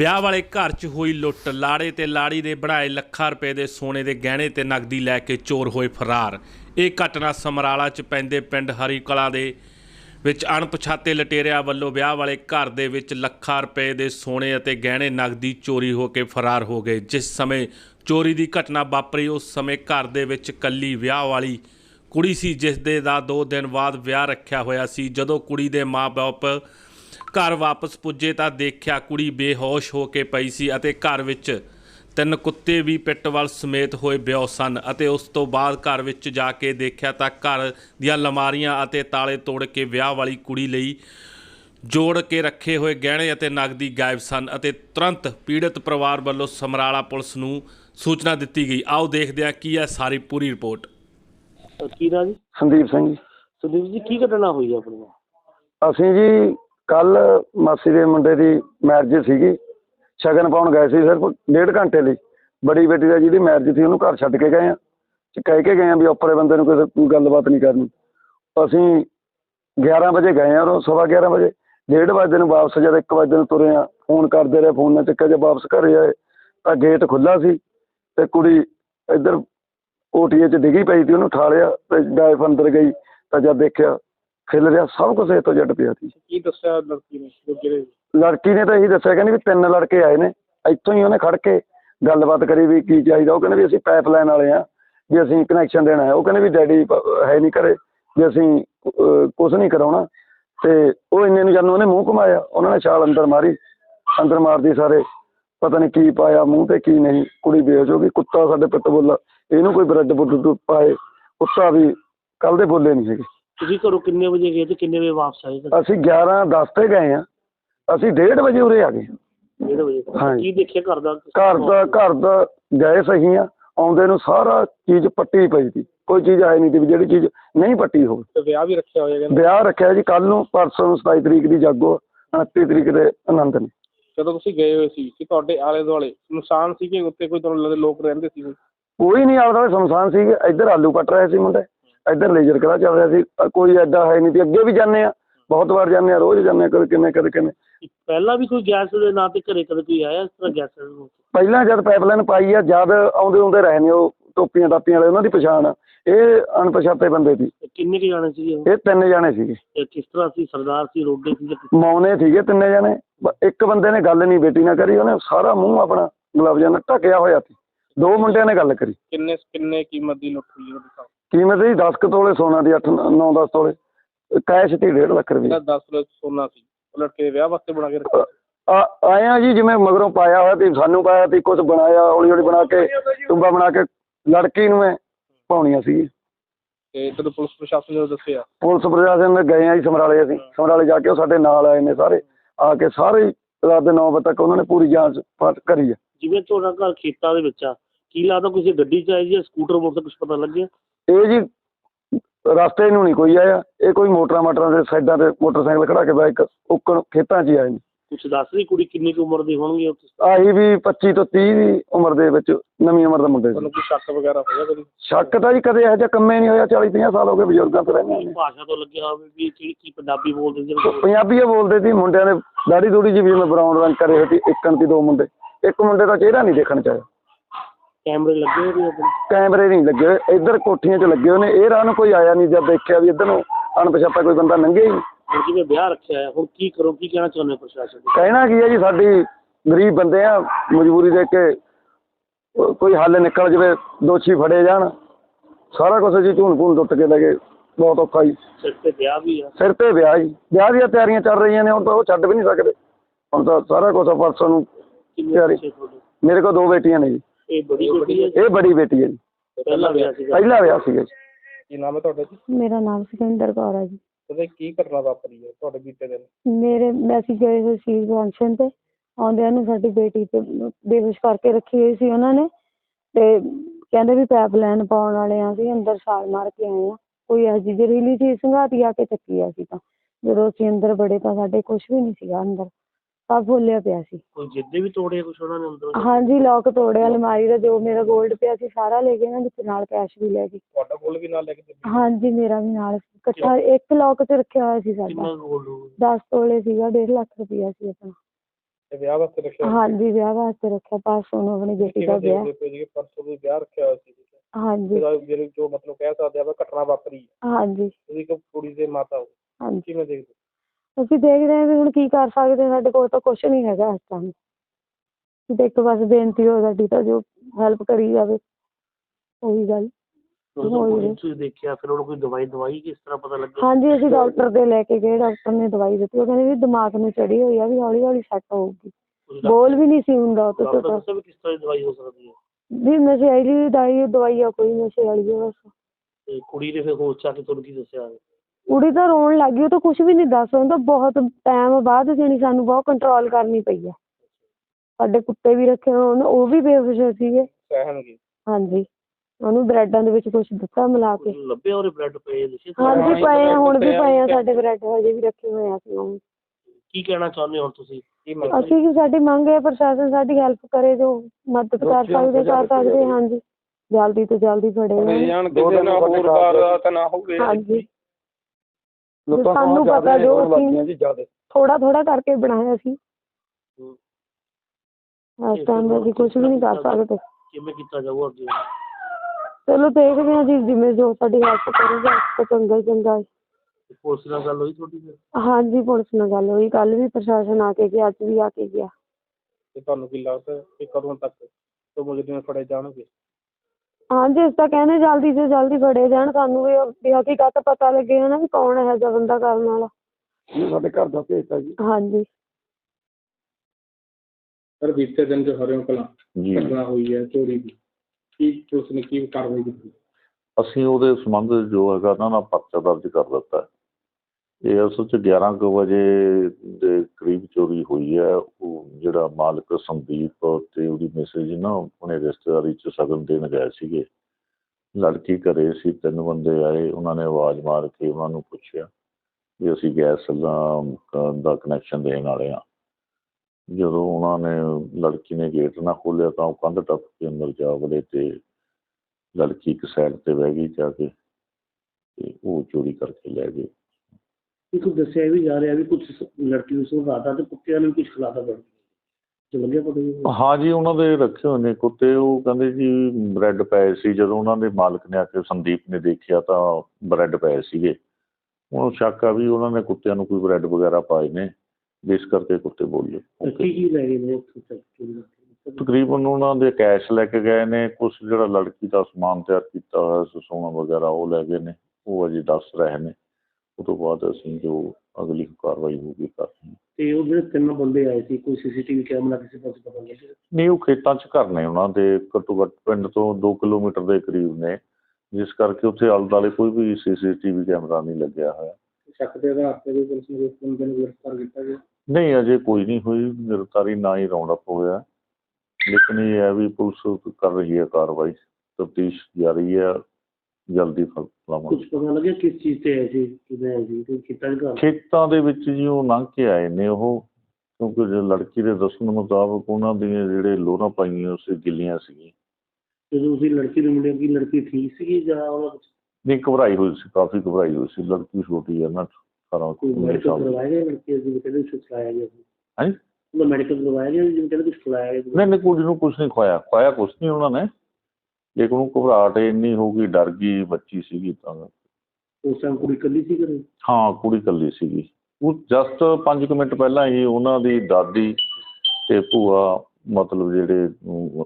ਵਿਆਹ ਵਾਲੇ ਘਰ 'ਚ ਹੋਈ ਲੁੱਟ, ਲਾੜੇ ਤੇ ਲਾੜੀ ਦੇ ਬਣਾਏ ਲੱਖਾਂ ਰੁਪਏ ਦੇ ਸੋਨੇ ਦੇ ਗਹਿਣੇ ਤੇ ਨਕਦੀ ਲੈ ਕੇ ਚੋਰ ਹੋਏ ਫਰਾਰ। ਇਹ ਘਟਨਾ ਸਮਰਾਲਾ 'ਚ ਪੈਂਦੇ ਪਿੰਡ ਹਰੀ ਕਲਾ ਦੇ ਵਿੱਚ ਅਣਪਛਾਤੇ ਲਟੇਰਿਆਂ ਵੱਲੋਂ ਵਿਆਹ ਵਾਲੇ ਘਰ ਦੇ ਵਿੱਚ ਲੱਖਾਂ ਰੁਪਏ ਦੇ ਸੋਨੇ ਅਤੇ ਗਹਿਣੇ ਨਗਦੀ ਚੋਰੀ ਹੋ ਕੇ ਫਰਾਰ ਹੋ ਗਏ। ਜਿਸ ਸਮੇਂ ਚੋਰੀ ਦੀ ਘਟਨਾ ਵਾਪਰੀ, ਉਸ ਸਮੇਂ ਘਰ ਦੇ ਵਿੱਚ ਕੱਲੀ ਵਿਆਹ ਵਾਲੀ ਕੁੜੀ ਸੀ ਜਿਸ ਦੇ ਦਾ 2 ਦਿਨ ਬਾਅਦ ਵਿਆਹ ਰੱਖਿਆ ਹੋਇਆ ਸੀ। ਜਦੋਂ ਕੁੜੀ ਦੇ ਮਾਪੇ ਘਰ ਵਾਪਸ ਪੁੱਜੇ ਤਾਂ ਦੇਖਿਆ ਕੁੜੀ ਬੇਹੋਸ਼ ਹੋ ਕੇ ਪਈ ਸੀ ਅਤੇ ਘਰ ਵਿੱਚ ਤਿੰਨ ਕੁੱਤੇ ਵੀ ਪਿੱਟਵਲ ਸਮੇਤ ਹੋਏ ਬਿਓ ਸਨ ਅਤੇ ਉਸ ਤੋਂ ਬਾਅਦ ਘਰ ਵਿੱਚ ਜਾ ਕੇ ਦੇਖਿਆ ਤਾਂ ਘਰ ਦੀਆਂ ਲਮਾਰੀਆਂ ਅਤੇ ਤਾਲੇ ਤੋੜ ਕੇ ਵਿਆਹ ਵਾਲੀ ਕੁੜੀ ਲਈ ਜੋੜ ਕੇ ਰੱਖੇ ਹੋਏ ਗਹਿਣੇ ਅਤੇ ਨਗਦੀ ਗਾਇਬ ਸਨ ਅਤੇ ਤੁਰੰਤ ਪੀੜਤ ਪਰਿਵਾਰ ਵੱਲੋਂ ਸਮਰਾਲਾ ਪੁਲਿਸ ਨੂੰ ਸੂਚਨਾ ਦਿੱਤੀ ਗਈ। ਆਓ ਦੇਖਦੇ ਹਾਂ ਕੀ ਹੈ ਸਾਰੀ ਪੂਰੀ ਰਿਪੋਰਟ। ਕੀ ਨਾ ਜੀ? ਸੰਦੀਪ ਸਿੰਘ ਜੀ। ਸੁਦੀਪ ਜੀ ਕੀ ਘਟਨਾ ਹੋਈ ਆਪਣੀ? ਨਾਲ? ਅਸੀਂ ਜੀ ਕੱਲ ਮਾਸੀ ਦੇ ਮੁੰਡੇ ਦੀ ਮੈਰਿਜ ਸੀਗੀ। ਸ਼ਗਨ ਪਾਉਣ ਗਏ ਸੀ ਸਿਰਫ ਡੇਢ ਘੰਟੇ ਲਈ। ਬੜੀ ਬੇਟੀ ਦਾ ਜਿਹਦੀ ਮੈਰਿਜ ਸੀ, ਉਹਨੂੰ ਘਰ ਛੱਡ ਕੇ ਗਏ ਆ। ਤੇ ਕਹਿ ਕੇ ਗਏ ਆ ਵੀ ਉੱਪਰੇ ਬੰਦੇ ਨੂੰ ਕਿਸੇ ਕੋਈ ਗੱਲਬਾਤ ਨਹੀਂ ਕਰਨੀ। ਅਸੀਂ 11 ਵਜੇ ਗਏ ਆ ਉਹ ਸਵਾ 11 ਵਜੇ। ਡੇਢ ਵਜੇ ਨੂੰ ਵਾਪਸ ਜਦ 1 ਵਜੇ ਨੂੰ ਤੁਰੇ ਆ ਫੋਨ ਕਰਦੇ ਰਹੇ ਫੋਨ ਨਾ ਚੱਕਿਆ ਜੇ ਵਾਪਸ ਘਰੇ ਆਏ, ਤਾਂ ਗੇਟ ਖੁੱਲਾ ਸੀ। ਤੇ ਕੁੜੀ ਇੱਧਰ ਓਟੀਏ 'ਚ ਡਿੱਗੀ ਪਈ ਸੀ, ਉਹਨੂੰ ਉਠਾਲਿਆ ਤੇ ਡਾਇਫ ਅੰਦਰ ਗਈ, ਤਾਂ ਜਦ ਦੇਖਿਆ ਖਿਲ ਰਿਹਾ ਸਭ ਕੁਝ ਇਹ ਤੋਂ ਜੱਟ ਪਿਆ ਸੀ। ਕੀ ਦੱਸਿਆ ਲੜਕੀ ਨੇ ਜੋ ਜਿਹੜੇ ਲੜਕੀ ਨੇ ਤਾਂ ਇਹੀ ਦੱਸਿਆ ਕਹਿੰਦੀ ਵੀ ਤਿੰਨ ਲੜਕੇ ਆਏ ਨੇ ਇੱਥੋਂ ਹੀ ਉਹਨੇ ਖੜ ਕੇ ਗੱਲਬਾਤ ਕਰੀ ਵੀ ਕੀ ਚਾਹੀਦਾ। ਉਹ ਕਹਿੰਦੇ ਵੀ ਅਸੀਂ ਪਾਈਪ ਲਾਈਨ ਵਾਲੇ ਆ ਵੀ ਅਸੀਂ ਕਨੈਕਸ਼ਨ ਦੇਣਾ ਹੈ। ਉਹ ਕਹਿੰਦੇ ਵੀ ਡੈਡੀ ਪ- ਹੈ ਨਹੀਂ ਘਰੇ ਵੀ ਅਸੀਂ ਕੁਝ ਨਹੀਂ ਕਰਾਉਣਾ। ਤੇ ਉਹ ਇੰਨੇ ਨੂੰ ਜਦੋਂ ਉਹਨੇ ਮੂੰਹ ਘੁਮਾਇਆ ਉਹਨਾਂ ਨੇ ਛਾਲ ਅੰਦਰ ਮਾਰੀ ਅੰਦਰ ਮਾਰਦੀ ਸਾਰੇ ਪਤਾ ਨਹੀਂ ਕੀ ਪਾਇਆ ਮੂੰਹ ਤੇ ਕੀ ਨਹੀਂ ਕੁੜੀ ਬੇਹੋਸ਼ ਹੋ ਗਈ ਕੁੱਤਾ ਸਾਡੇ ਪਿੱਤ ਬੋਲਾ ਇਹਨੂੰ ਕੋਈ ਬ੍ਰੈਡ ਬੁੱਡ ਪਾਏ ਕੁੱਤਾ ਵੀ ਕੱਲ ਦੇ ਬੋਲੇ ਨਹੀਂ ਹੈਗੇ। ਤੁਸੀਂ ਘਰੋਂ ਕਿੰਨੇ ਵਜੇ ਗਏ ਤੇ ਕਿੰਨੇ ਵਜੇ ਵਾਪਸ ਆਏ? ਅਸੀਂ 11 10 ਤੇ ਗਏ ਆ ਅਸੀਂ 1:30 ਵਜੇ ਉਰੇ ਆ ਗਏ ਡੇਢ ਵਜੇ। ਹਾਂਜੀ। ਕੀ ਦੇਖਿਆ ਘਰ ਦਾ? ਘਰ ਦਾ ਘਰ ਦਾ ਗਏ ਸਹੀ ਆ ਆਉਂਦੇ ਨੂੰ ਸਾਰਾ ਚੀਜ਼ ਪੱਟੀ ਪਈ ਸੀ। ਕੋਈ ਚੀਜ਼ ਆਈ ਨਹੀਂ ਸੀ ਵੀ ਜਿਹੜੀ ਚੀਜ਼ ਨਹੀਂ ਪੱਟੀ ਹੋਵੇ। ਤੇ ਵਿਆਹ ਵੀ ਰੱਖਿਆ ਹੋਇਆ ਕਹਿੰਦੇ? ਵਿਆਹ ਰੱਖਿਆ ਜੀ ਕੱਲ ਨੂੰ ਪਰਸੋਂ ਨੂੰ 27 ਤਰੀਕ ਦੀ ਜਾਗੋ 29 ਤਰੀਕ ਦੇ ਆਨੰਦ ਨੇ। ਜਦੋਂ ਤੁਸੀਂ ਗਏ ਹੋਏ ਸੀ ਕਿ ਤੁਹਾਡੇ ਆਲੇ ਦੁਆਲੇ ਨੁਕਸਾਨ ਸੀ ਕਿ ਉੱਤੇ ਕੋਈ ਤੁਹਾਨੂੰ ਲੱਗਦਾ ਲੋਕ ਰਹਿੰਦੇ ਸੀ? ਕੋਈ ਨਹੀਂ ਆਉਂਦਾ ਸ਼ਮਸ਼ਾਨ ਸੀ ਇੱਧਰ ਆਲੂ ਕੱਟ ਰਹੇ ਸੀ ਮੁੰਡੇ। ਇੱਧਰ ਲੇਜ਼ਰ ਕਲਾ ਚੱਲ ਰਿਹਾ ਸੀ ਅ, ਕੋਈ ਐਡਾ ਹੈ ਨਹੀਂ ਸੀ ਅੱਗੇ ਵੀ ਜਾਂਦੇ ਆ ਬਹੁਤ ਵਾਰ ਜਾਂਦੇ ਆ ਰੋਜ਼ ਜਾਂਦੇ ਆ ਕਦੇ ਕਿੰਨੇ ਕਦੇ ਕਿੰਨੇ। ਪਹਿਲਾਂ ਵੀ ਕੋਈ ਗੈਸ ਦੇ ਨਾਂ ਤੇ ਘਰੇ ਕਦੇ ਕੋਈ ਆਇਆ ਇਸ ਤਰ੍ਹਾਂ ਗੈਸ ਪਹਿਲਾਂ ਜਦ ਪਾਈਪਲਾਈਨ ਪਾਈ ਆ ਜਦ ਆਉਂਦੇ ਆਉਂਦੇ ਰਹੇ ਨੇ ਉਹ ਟੋਪੀਆਂ ਟਾਪੀਆਂ ਵਾਲੇ ਉਹਨਾਂ ਦੀ ਪਛਾਣ ਆ। ਇਹ ਅਣਪਛਾਤੇ ਬੰਦੇ ਸੀ। ਕਿੰਨੇ ਕੁ ਜਾਣੇ ਸੀਗੇ ਉਹ? ਇਹ ਤਿੰਨ ਜਾਣੇ ਸੀਗੇ। ਤੇ ਕਿਸ ਤਰ੍ਹਾਂ ਸੀ? ਸਰਦਾਰ ਸੀ ਰੋਡੇ ਸੀ ਜਾਂ ਕਿਸ- ਮੌਨੇ ਸੀਗੇ ਤਿੰਨੇ ਜਣੇ। ਬ- ਇੱਕ ਬੰਦੇ ਨੇ ਗੱਲ ਨਹੀਂ ਬੇਟੀ ਨਾਲ ਕਰੀ ਉਹਨੇ ਸਾਰਾ ਮੂੰਹ ਆਪਣਾ ਗੁਲਾਬ ਜਾਨ ਢੱਕਿਆ ਹੋਇਆ ਸੀ। ਦੋ ਮੁੰਡਿਆਂ ਨੇ ਗੱਲ ਕਰੀ। ਕਿੰਨੇ ਕਿੰਨੇ ਕੀਮਤ ਦੀ ਲੁੱਟ ਹੋਈ ਉਹਦੇ ਸਾਹ ਕੀਮਤ ਸੀ 10 ਕੁ ਤੋਲੇ ਸੋਨਾ ਦੀ 8 9 10 ਤੋਲੇ। ਕੈਸ਼ ਤੇ 1.5 ਲੱਖ ਰੁਪਏ। 10 ਲੱਖ ਸੋਨਾ ਸੀ ਉਹ ਲੜਕੇ ਦੇ ਵਿਆਹ ਵਾਸਤੇ ਬਣਾ ਕੇ ਰੱਖਿਆ ਆ ਆਏ ਆ ਜੀ ਜਿਵੇਂ ਮਗਰੋਂ ਪਾਇਆ ਹੋਇਆ ਤੇ ਸਾਨੂੰ ਪਾਇਆ ਤੇ ਕੁਝ ਬਣਾਇਆ ਹੌਲੀ ਹੌਲੀ ਬਣਾ ਕੇ ਟੁੰਬਾ ਬਣਾ ਕੇ ਲੜਕੀ ਨੂੰ ਐ ਪਾਉਣੀਆਂ ਸੀ ਤੇ ਪੁਲਿਸ ਪ੍ਰਸ਼ਾਸਨ ਨੇ ਦੱਸਿਆ? ਪੁਲਿਸ ਪ੍ਰਸ਼ਾਸਨ ਨੇ ਗਏ ਆ ਜੀ ਸਮਰਾਲੇ ਅਸੀਂ। ਸਮਰਾਲੇ ਜਾ ਕੇ ਉਹ ਸਾਡੇ ਨਾਲ ਆਏ ਨੇ ਸਾਰੇ। ਆ ਕੇ ਸਾਰੇ ਰਾਤ ਦੇ 9 ਵਜੇ ਤੱਕ ਉਹਨਾਂ ਨੇ ਪੂਰੀ ਜਾਂਚ ਕਰੀ ਆ। ਜਿਵੇਂ ਤੁਹਾਡਾ ਘਰ ਖੇਤਾਂ ਦੇ ਵਿੱਚ ਆ ਕੀ ਲੱਗਦਾ ਕਿਸੇ ਗੱਡੀ 'ਚ ਆਈ ਜਾਂ ਸਕੂਟਰ ਮੋਟਰ ਕੁਝ ਪਤਾ ਲੱਗਿਆ? ਇਹ ਜੀ ਰਸਤੇ ਨੂੰ ਨਹੀਂ ਕੋਈ ਆਇਆ। ਇਹ ਕੋਈ ਮੋਟਰਾਂ ਮਾਟਰਾਂ ਦੇ ਸਾਈਡਾਂ ਤੇ ਮੋਟਰਸਾਈਕਲ ਖੜਾ ਕੇ ਬਾਈਕ ਉੱਕਣ ਖੇਤਾਂ 'ਚ ਹੀ ਆਏ ਨੇ। ਕੁਛ ਦੱਸ ਰਹੀ ਕੁੜੀ ਕਿੰਨੀ ਕੁ ਉਮਰ ਦੀ ਹੋਣਗੀ ਉਹ? ਆਹੀ ਵੀ 25 ਤੋਂ 30 ਦੀ ਉਮਰ ਦੇ ਵਿੱਚ ਨਵੀਂ ਉਮਰ ਦਾ ਮੁੰਡੇ ਸੀ ਤੁਹਾਨੂੰ ਕੋਈ ਸ਼ੱਕ ਵਗੈਰਾ ਹੋਇਆ ਕਦੀ? ਸ਼ੱਕ ਤਾਂ ਜੀ ਕਦੇ ਇਹੋ ਜਿਹਾ ਕੰਮੇ ਨਹੀਂ ਹੋਇਆ 40 50 ਸਾਲ ਹੋ ਗਏ ਬਜ਼ੁਰਗਾਂ ਤੋਂ ਰਹਿੰਦੇ ਨੇ ਭਾਸ਼ਾ ਤੋਂ ਲੱਗਿਆ ਹੋਵੇ ਵੀ ਕੀ ਪੰਜਾਬੀ ਬੋਲਦੇ ਸੀ? ਪੰਜਾਬੀ ਹੀ ਬੋਲਦੇ ਸੀ ਮੁੰਡਿਆਂ ਦੇ ਦਾੜੀ ਦੂੜੀ ਜੀ ਵੀ ਜਿਵੇਂ ਬਰਾਊਨ ਰੰਗ ਕਰੇ ਸੀ ਇੱਕਣ ਦੀ ਦੋ ਮੁੰਡੇ। ਇੱਕ ਮੁੰਡੇ ਦਾ ਚਿਹਰਾ ਨਹੀਂ ਦੇਖਣ ਚ ਆਇਆ। ਕੈਮਰੇ ਲੱਗੇ ਹੋਏ ਨੇ ਕੈਮਰੇ ਨਹੀਂ ਲੱਗੇ ਹੋਏ ਇੱਧਰ ਕੋਠੀਆਂ 'ਚ ਲੱਗੇ ਹੋਏ ਨੇ। ਇਹ ਰਾਹ ਨੂੰ ਕੋਈ ਆਇਆ ਨਹੀਂ ਜਦ ਦੇਖਿਆ ਵੀ ਇੱਧਰ ਨੂੰ ਅਣਪਛਾਤਾ ਕੋਈ ਬੰਦਾ ਲੰਘੇ ਹੀ ਨਹੀਂ। ਹੁਣ ਜਿਵੇਂ ਵਿਆਹ ਰੱਖਿਆ ਹੈ? ਹੁਣ ਕੀ ਕਰੋ ਕੀ ਕਹਿਣਾ ਚਾਹੁੰਦੇ ਹੋ ਪ੍ਰਸ਼ਾਸਨ ਨੂੰ ਕਹਿਣਾ ਕੀ ਹੈ ਜੀ ਸਾਡੀ ਗਰੀਬ ਬੰਦੇ ਆ ਮਜਬੂਰੀ ਦੇਖ ਕੇ ਕੋ- ਕੋਈ ਹੱਲ ਨਿਕਲ ਜਵੇ ਦੋਸ਼ੀ ਫੜੇ ਜਾਣ। ਸਾਰਾ ਕੁਝ ਜੀ ਝੂਣ ਭੂਣ ਟੁੱਟ ਕੇ ਲੈ ਗਏ। ਬਹੁਤ ਔਖਾ ਜੀ। ਸਿਰ ਤੇ ਵਿਆਹ ਵੀ ਆ। ਸਿਰ ਤੇ ਵਿਆਹ ਜੀ। ਵਿਆਹ ਦੀਆਂ ਤਿਆਰੀਆਂ ਚੱਲ ਰਹੀਆਂ ਨੇ ਹੁਣ ਤਾਂ ਉਹ ਛੱਡ ਵੀ ਨਹੀਂ ਸਕਦੇ। ਹੁਣ ਤਾਂ ਸਾਰਾ ਕੁਝ ਪਰਸੋਂ ਨੂੰ ਕਿੰਨੇ ਤਿਆਰੀ। ਬੱਚੇ ਤੁਹਾਡੇ? ਮੇਰੇ ਕੋਲ ਦੋ ਬੇਟੀਆਂ ਨੇ ਜੀ। ਇਹ ਬੜੀ ਬੇਟੀ ਹੈ ਇਹ ਬੜੀ ਬੇਟੀ ਹੈ ਜੀ। ਪਹਿਲਾ ਵਿਆਹ ਸੀਗਾ। ਪਹਿਲਾ ਵਿਆਹ ਸੀਗਾ ਜੀ। ਕੀ ਨਾਮ ਹੈ ਤੁਹਾਡਾ ਜੀ? ਮੇਰਾ ਨਾਮ ਸਿਕੰਦਰ ਕੌਰ ਹੈ ਜੀ। ਤੇ ਕੀ ਘਟਨਾ ਵਾਪਰੀ ਹੈ ਤੁਹਾਡੇ ਬੀਤੇ ਦਿਨ? ਮੇਰੇ ਅਸੀਂ ਗਏ ਹੋਏ ਸੀ ਫੰਕਸ਼ਨ ਤੇ ਆਉਂਦਿਆਂ ਨੂੰ ਸਾਡੀ ਬੇਟੀ ਤੇ ਬੇਹੋਸ਼ ਕਰਕੇ ਰੱਖੀ ਹੋਈ ਸੀ ਉਹਨਾਂ ਨੇ ਤੇ ਕਹਿੰਦੇ ਵੀ ਪਾਈਪ ਲਾਈਨ ਪਾਉਣ ਵਾਲੇ ਆ ਅਸੀਂ ਅੰਦਰ ਛਾਲ ਮਾਰ ਕੇ ਆਏ ਆ। ਕੋਈ ਇਹੋ ਜਿਹੀ ਜ਼ਹਿਰੀਲੀ ਚੀਜ਼ ਸੰਘਾਤੀ ਆ ਕੇ ਚੱਕੀ ਆ ਸੀ ਤਾਂ। ਜਦੋਂ ਅਸੀਂ ਅੰਦਰ ਬੜੇ ਤਾਂ ਸਾਡੇ ਕੁਝ ਵੀ ਨਹੀਂ ਸੀਗਾ ਅੰਦਰ। ਸਭ ਫੁੱਲਿਆ ਪਿਆ ਸੀ। ਕੋਈ ਜਿੱਦੇ ਵੀ ਤੋੜੇ ਕੁਛ ਉਹਨਾਂ ਨੇ ਅੰਦਰੋਂ? ਹਾਂਜੀ ਲੋਕ ਤੋੜਿਆ ਅਲਮਾਰੀ ਦਾ ਜੋ ਮੇਰਾ 골ਡ ਪਿਆ ਸੀ ਸਾਰਾ ਲੈ ਗਏ ਨਾ ਵਿੱਚ ਨਾਲ ਕੈਸ਼ ਵੀ ਲੈ ਗਏ। ਤੁਹਾਡਾ ਕੋਲ ਵੀ ਨਾਲ ਲੈ ਕੇ ਚੱਲੇ ਹਾਂਜੀ ਮੇਰਾ ਵੀ ਨਾਲ। ਸੀ। ਇਕੱਠਾ ਇੱਕ ਲੋਕ 'ਚ ਰੱਖਿਆ ਹੋਇਆ ਸੀ ਸਾਡਾ। ਕਿੰਨਾ ਗੋਲਡ 10 ਤੋਲੇ ਸੀਗਾ 1.5 ਲੱਖ ਰੁਪਇਆ ਸੀ ਆਪਣਾ। ਤੇ ਵਿਆਹ ਵਾਸਤੇ ਰੱਖਿਆ ਹੋਇਆ? ਹਾਂਜੀ ਵਿਆਹ ਵਾਸਤੇ ਰੱਖਿਆ। ਪਰਸੋਂ ਨੂੰ ਆਪਣੀ ਸੀ? ਬੇਟੀ ਦਾ ਕਿਵੇਂ ਵਿਆਹ। ਦੇਖਦੇ ਪਏ ਜੀ ਪਰਸੋਂ ਵੀ ਵਿਆਹ ਰੱਖਿਆ ਹੋਇਆ ਸੀ ਹਾਂਜੀ। ਜਿਹੜਾ ਜਿਹੜੇ ਜੋ ਮਤਲਬ ਕਹਿ ਸਕਦੇ ਆਪਾਂ ਘਟਨਾ ਵਾਪਰੀ। ਹੈ। ਹਾਂਜੀ। ਤੁਸੀਂ ਇੱਕ ਕੁੜੀ ਦੇ ਮਾਤਾ ਹੋ ਹਾਂਜੀ। ਕਿਵੇਂ ਦੇਖਦੇ? ਅਸੀਂ ਦੇਖਦੇ ਹਾਂ ਵੀ ਹੁਣ ਕੀ ਕਰ ਸਕਦੇ ਸਾਡੇ ਕੋਲ ਤਾਂ ਕੁਝ ਨਹੀਂ ਹੈਗਾ ਇਸ ਟਾਈਮ ਇੱਕ ਬਸ ਬੇਨਤੀ ਹੋ ਸਾਡੀ ਤਾਂ ਜੋ ਹੈਲਪ ਕਰੀ ਜਾਵੇ। ਉਹੀ ਗੱਲ। ਹੈ। ਤੁਸੀਂ ਦੇਖਿਆ ਫਿਰ ਉਹਨੂੰ ਕੋਈ ਦਵਾਈ ਦਵਾਈ ਕਿਸ ਤਰ੍ਹਾਂ ਪਤਾ ਲੱਗਿਆ ਹਾਂਜੀ ਅਸੀਂ ਡਾਕਟਰ ਦੇ ਲੈ ਕੇ ਗਏ ਡਾਕਟਰ ਨੇ ਦਵਾਈ ਦਿੱਤੀ। ਉਹ ਕਹਿੰਦੇ ਵੀ ਦਿਮਾਗ ਨੂੰ ਚੜੀ ਹੋਈ ਆ ਵੀ ਹੌਲੀ ਹੌਲੀ ਸੈੱਟ ਹੋਊਗੀ। ਤੁਸੀਂ ਬੋਲ ਵੀ ਨਹੀਂ ਸੀ ਹੁੰਦਾ ਉਹ ਡਾਕਟਰ ਤੋਂ। ਦੱਸੋ ਵੀ ਕਿਸ ਤਰ੍ਹਾਂ ਦੀ ਦਵਾਈ ਹੋ ਸਕਦੀ ਹੈ? ਵੀ ਨਸ਼ੇ ਵਾਲੀ ਦਵਾਈ ਦਵਾਈ ਆ ਕੋਈ ਨਸ਼ੇ ਵਾਲੀ ਆ ਬਸ। ਤੇ ਕੁੜੀ ਨੇ ਫਿਰ ਹੋਸ਼ ਚ ਆ ਕੇ ਤੁਹਾਨੂੰ ਕੀ ਦੱਸਿਆ? ਕੁੜੀ ਤਾਂ ਰੋਣ ਲੱਗ ਗਈ ਉਹ ਤਾਂ ਕੁਝ ਵੀ ਨਹੀਂ ਦੱਸ ਹੁੰਦਾ ਬਹੁਤ ਟਾਈਮ ਬਾਅਦ ਜਾਣੀ ਸਾਨੂੰ ਬਹੁਤ ਕੰਟਰੋਲ ਕਰਨੀ ਪਈ ਆ। ਸਾਡੇ ਕੁੱਤੇ ਵੀ ਰੱਖੇ ਹੋਣ ਉਹ ਵੀ ਬੇਹੋਸ਼ ਸੀਗੇ। ਸਹਿਣਗੇ। ਹਾਂਜੀ ਉਹਨੂੰ ਬ੍ਰੈਡਾਂ ਦੇ ਵਿੱਚ ਕੁਝ ਦਿੱਤਾ ਮਿਲਾ ਕੇ। ਲੱਭਿਆ ਉਹਦੇ ਬਲੱਡ ਪਏ ਤੋਂ? ਹਾਂਜੀ ਪਏ ਆ ਹੁਣ ਵੀ ਪਏ ਆ ਸਾਡੇ ਬ੍ਰੈਡ ਹਜੇ ਵੀ ਰੱਖੇ ਹੋਏ ਆ ਅਸੀਂ ਉਹ ਕੀ ਕਹਿਣਾ ਚਾਹੁੰਦੇ ਹੋ ਹੁਣ ਤੁਸੀਂ? ਕੀ ਮੰਗ ਅਸੀਂ ਕਿ ਸਾਡੀ ਮੰਗ ਹੈ ਪ੍ਰਸ਼ਾਸਨ ਸਾਡੀ ਹੈਲਪ ਕਰੇ ਜੋ ਮਦਦ ਕਰ ਸਕਦੇ ਕਰ ਸਕਦੇ। ਹਾਂਜੀ। ਜਲਦੀ ਤੋਂ ਜਲਦੀ ਫੜੇ ਜਾਣ ਕਿਸੇ ਦਿਨ ਨਾਲ ਹੋਰ ਵਾਰਦਾਤ ਨਾ ਹੋਵੇ। ਹਾਂਜੀ। ਲੁੱਟਾਂ ਸਾਨੂੰ ਖੋਹਾਂ ਪਤਾ ਜ਼ਿਆਦੇ ਜੋ ਹੋਣ ਅਸੀਂ- ਲੱਗੀਆਂ ਜੀ ਜ਼ਿਆਦੇ। ਥੋੜਾ ਥੋੜਾ ਕਰਕੇ ਬਣਾਇਆ ਸੀ। ਇਸ ਟਾਈਮ ਅਸੀਂ ਕੁਝ ਵੀ ਨਹੀਂ ਕਰ ਸਕਦੇ। ਕਿਵੇਂ ਕੀਤਾ ਜਾਊ ਅੱਗੇ? ਚਲੋ ਦੇਖਦੇ ਹਾਂ ਜੀ ਜਿਵੇਂ ਜੋ ਸਾਡੀ ਹੈਲਪ ਕਰੂਗਾ ਤਾਂ ਚੰਗਾ ਹੀ ਚੰਗਾ ਹੈ। ਤੇ ਪੁਲਿਸ ਨਾਲ ਗੱਲ ਹੋਈ ਤੁਹਾਡੀ ਫਿਰ? ਹਾਂਜੀ ਪੁਲਿਸ ਨਾਲ ਗੱਲ ਹੋਈ। ਕੱਲ ਵੀ ਪ੍ਰਸ਼ਾਸਨ ਆ ਕੇ ਗਿਆ ਅੱਜ ਵੀ ਆ ਕੇ ਗਿਆ। ਤੇ ਤੁਹਾਨੂੰ ਕੀ ਲੱਗਦਾ ਕਿ ਕਦੋਂ ਤੱਕ ਤੋਂ ਮੁਜਰਮ ਫੜੇ ਜਾਣਗੇ? ਹਾਂਜੀ ਇਸ ਤਾਂ ਕਹਿੰਦੇ ਜਲਦੀ ਤੋਂ ਜਲਦੀ ਫੜੇ ਜਾਣ ਸਾਨੂੰ ਵੀ ਵੀ ਹਕੀਕਤ ਪਤਾ ਲੱਗੇ ਨਾ ਵੀ ਕੌਣ ਇਹੋ ਜਿਹਾ ਬੰਦਾ ਕਰਨ ਵਾਲਾ। ਸਾਡੇ ਘਰ ਦਾ ਭੇਜਤਾ ਜੀ। ਹਾਂਜੀ। ਸਰ ਬੀਤੇ ਦਿਨ ਜੋ ਹਰਿਓਂ ਕਲਾਂ ਜੀ। ਘਟਨਾ ਹੋਈ ਹੈ ਚੋਰੀ ਦੀ ਕੀ ਪੁਲਿਸ ਨੇ ਕੀ ਕਾਰਵਾਈ ਕੀਤੀ? ਅਸੀਂ ਉਹਦੇ ਸੰਬੰਧ ਜੋ ਹੈਗਾ ਨਾ ਨਾ ਪਰਚਾ ਦਰਜ ਕਰ ਦਿੱਤਾ। ਹੈ। ਇਹ ਅਸਲ 'ਚ 11 ਕੁ ਵਜੇ ਦੇ ਕਰੀਬ ਚੋਰੀ ਹੋਈ ਹੈ। ਉਹ ਜਿਹੜਾ ਮਾਲਕ ਸੰਦੀਪ ਤੇ ਉਹਦੀ ਮੈਸੇਜ ਨਾ ਆਪਣੇ ਰਿਸ਼ਤੇਦਾਰੀ 'ਚ ਸ਼ਗਨ ਦੇਣ ਗਏ ਸੀਗੇ। ਲੜਕੀ ਘਰੇ ਸੀ, ਤਿੰਨ ਬੰਦੇ ਆਏ, ਉਹਨਾਂ ਨੇ ਆਵਾਜ਼ ਮਾਰ ਕੇ ਉਹਨਾਂ ਨੂੰ ਪੁੱਛਿਆ ਵੀ ਅਸੀਂ ਗੈਸ ਦਾ ਦਾ ਕਨੈਕਸ਼ਨ ਦੇਣ ਵਾਲੇ ਆ ਜਦੋਂ ਉਹਨਾਂ ਨੇ, ਲੜਕੀ ਨੇ ਗੇਟ ਨਾ ਖੋਲ੍ਹਿਆ ਤਾਂ ਉਹ ਕੰਧ ਟੱਪ ਕੇ ਅੰਦਰ ਜਾ ਵੜੇ ਤੇ ਲੜਕੀ ਇੱਕ ਸਾਈਡ ਤੇ ਬਹਿ ਗਈ ਜਾ ਕੇ ਤੇ ਉਹ ਚੋਰੀ ਕਰਕੇ ਲੈ ਗਏ। ਇੱਕ ਦੱਸਿਆ ਵੀ ਜਾ ਰਿਹਾ ਵੀ ਕੁਝ ਲੜਕੀ ਨੂੰ ਸੁਣਾਤਾ ਤੇ ਕੁੱਤਿਆਂ ਨੇ ਕੁਝ ਖਿਲਾਤਾ ਬਣ ਜੋ ਲੱਗਿਆ ਪਤਾ ਜੀ ਹਾਂ ਜੀ ਉਹਨਾਂ ਦੇ ਰੱਖੇ ਹੋਏ ਨੇ ਕੁੱਤੇ। ਉਹ ਕਹਿੰਦੇ ਜੀ ਬ੍ਰੈਡ ਪਏ ਸੀ। ਜਦੋਂ ਉਹਨਾਂ ਦੇ ਮਾਲਕ ਨੇ ਆ ਕੇ ਸੰਦੀਪ ਨੇ ਦੇਖਿਆ ਤਾਂ ਬ੍ਰੈਡ ਪਏ ਸੀਗੇ। ਉਹਨੂੰ ਸ਼ੱਕ ਆ ਵੀ ਉਹਨਾਂ ਨੇ ਕੁੱਤਿਆਂ ਨੂੰ ਕੋਈ ਬ੍ਰੈਡ ਵਗੈਰਾ ਪਾਏ ਨੇ। ਜਿਸ ਕਰਕੇ ਕੁੱਤੇ ਬੋਲੇ ਕੀ ਕੀ ਲੈ ਗਏ ਨੇ ਉੱਥੋਂ ਤੱਕ? ਤਕਰੀਬਨ ਉਹਨਾਂ ਦੇ ਕੈਸ਼ ਲੈ ਕੇ ਗਏ ਨੇ। ਕੁਝ ਜਿਹੜਾ ਲੜਕੀ ਦਾ ਸਮਾਨ ਤਿਆਰ ਕੀਤਾ ਹੋਇਆ ਸੀ ਸੋਨਾ ਵਗੈਰਾ ਉਹ ਲੈ ਗਏ ਨੇ। ਉਹ ਅਜੇ ਦੱਸ ਰਹੇ ਨੇ। ਉਹ ਤੋਂ ਬਾਅਦ ਅਸੀਂ ਜੋ ਅਗਲੀ ਕਾਰਵਾਈ ਹੋਊਗੀ ਕਰ ਰਹੇ ਹਾਂ ਤੇ ਉਹ ਜਿਹੜੇ ਤਿੰਨ ਬੰਦੇ ਆਏ ਸੀ ਕੋਈ ਸੀਸੀਟੀਵੀ ਕੈਮਰਾ ਕਿਸੇ ਪਾਸੇ ਪਤਾ ਲੱਗਿਆ ਨਹੀਂ ਉਹ ਖੇਤਾਂ 'ਚ ਘਰ ਨੇ ਉਹਨਾਂ ਦੇ ਘੱਟੋ ਘੱਟ ਪਿੰਡ ਤੋਂ 2 ਕਿਲੋਮੀਟਰ ਦੇ ਕਰੀਬ ਨੇ। ਜਿਸ ਕਰਕੇ ਉੱਥੇ ਆਲੇ ਦੁਆਲੇ ਕੋਈ ਵੀ ਸੀਸੀਟੀਵੀ ਕੈਮਰਾ ਨਹੀਂ ਲੱਗਿਆ ਹੋਇਆ। ਸ਼ੱਕ ਦੇ ਆਧਾਰ ਤੇ ਵੀ ਪੁਲਿਸ ਨੇ ਉਸ ਬੰਦੇ ਨੂੰ ਗ੍ਰਿਫਤਾਰ ਕੀਤਾ ਗਿਆ? ਨਹੀਂ ਅਜੇ ਕੋਈ ਨਹੀਂ ਹੋਈ। ਗ੍ਰਿਫਤਾਰੀ ਨਾ ਹੀ ਰਾਉਂਡ ਅਪ ਹੋਇਆ ਲੇਕਿਨ ਇਹ ਹੈ ਵੀ ਪੁਲਿਸ ਕਰ ਰਹੀ ਹੈ ਕਾਰਵਾਈ। ਤਫਤੀਸ਼ ਜਾਰੀ ਹੈ। ਜਲਦੀ ਫਲ ਲਾਵਾਂਗੇ। ਕੁਝ ਪਤਾ ਲੱਗਿਆ ਕਿਸ ਚੀਜ਼ ਤੇ ਆਏ ਸੀ ਕਿਵੇਂ ਆਏ ਸੀ ਕੋਈ ਕੀਤਾ ਘਰ? ਖੇਤਾਂ ਦੇ ਵਿੱਚ ਜੀ ਉਹ ਲੰਘ ਕੇ ਆਏ ਨੇ ਉਹ ਕਿਉਂਕਿ ਜੇ ਲੜਕੀ ਦੇ ਦੱਸਣ ਮੁਤਾਬਕ ਉਹਨਾਂ ਦੀਆਂ ਜਿਹੜੇ ਲੋਰਾਂ ਪਾਈਆਂ ਸੀ ਗਿੱਲੀਆਂ ਸੀਗੀਆਂ। ਜਦੋਂ ਤੁਸੀਂ ਲੜਕੀ ਨੂੰ ਮਿਲਿਆ ਕਿ ਲੜਕੀ ਠੀਕ ਸੀਗੀ ਜਾਂ ਉਹਦਾ ਕੁਛ- ਨਹੀਂ ਘਬਰਾਈ ਹੋਈ ਸੀ ਕਾਫੀ ਘਬਰਾਈ ਹੋਈ ਸੀ। ਲੜਕੀ ਛੋਟੀ ਹੈ ਨਾ ਸਾਰਾ ਕੋਈ ਉੱਨੀ ਮੈਡੀਕਲ ਦੀ। ਕਰਵਾਇਆ ਗਿਆ ਲੜਕੀ ਦੀ ਕਹਿੰਦੇ ਕੁਝ ਖਿਲਾਇਆ ਗਿਆ ਸੀ? ਹਾਂਜੀ? ਉਹਦਾ ਮੈਡੀਕਲ ਕਰਵਾਇਆ ਗਿਆ ਜਿਵੇਂ ਕਹਿੰਦੇ ਕੁਝ ਖਿਲਾਇਆ ਗਿਆ ਸੀ? ਨਹੀਂ ਨਹੀਂ ਕੁੜੀ ਨੂੰ ਕੁਝ ਨਹੀਂ ਖਵਾਇਆ। ਖਵਾਇਆ ਕੁਝ ਨਹੀਂ ਉਹਨਾਂ ਨੇ। ਲੇਕਿਨ ਉਹ ਘਬਰਾਹਟ ਇੰਨੀ ਹੋ ਗਈ ਡਰ ਗਈ ਬੱਚੀ ਸੀਗੀ ਤਾਂ। ਉਸ ਟਾਈਮ ਕੁੜੀ ਇਕੱਲੀ ਸੀ ਘਰੇ? ਹਾਂ ਕੁੜੀ ਇਕੱਲੀ ਸੀਗੀ। ਉਹ ਜਸਟ 5 ਮਿੰਟ ਪਹਿਲਾਂ ਹੀ ਉਹਨਾਂ ਦੀ ਦਾਦੀ ਤੇ ਭੂਆ ਮਤਲਬ ਜਿਹੜੇ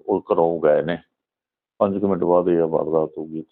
ਉਹ ਘਰੋਂ ਗਏ ਨੇ। 5 ਮਿੰਟ ਬਾਅਦ ਇਹ ਵਾਰਦਾਤ ਹੋ ਗਈ।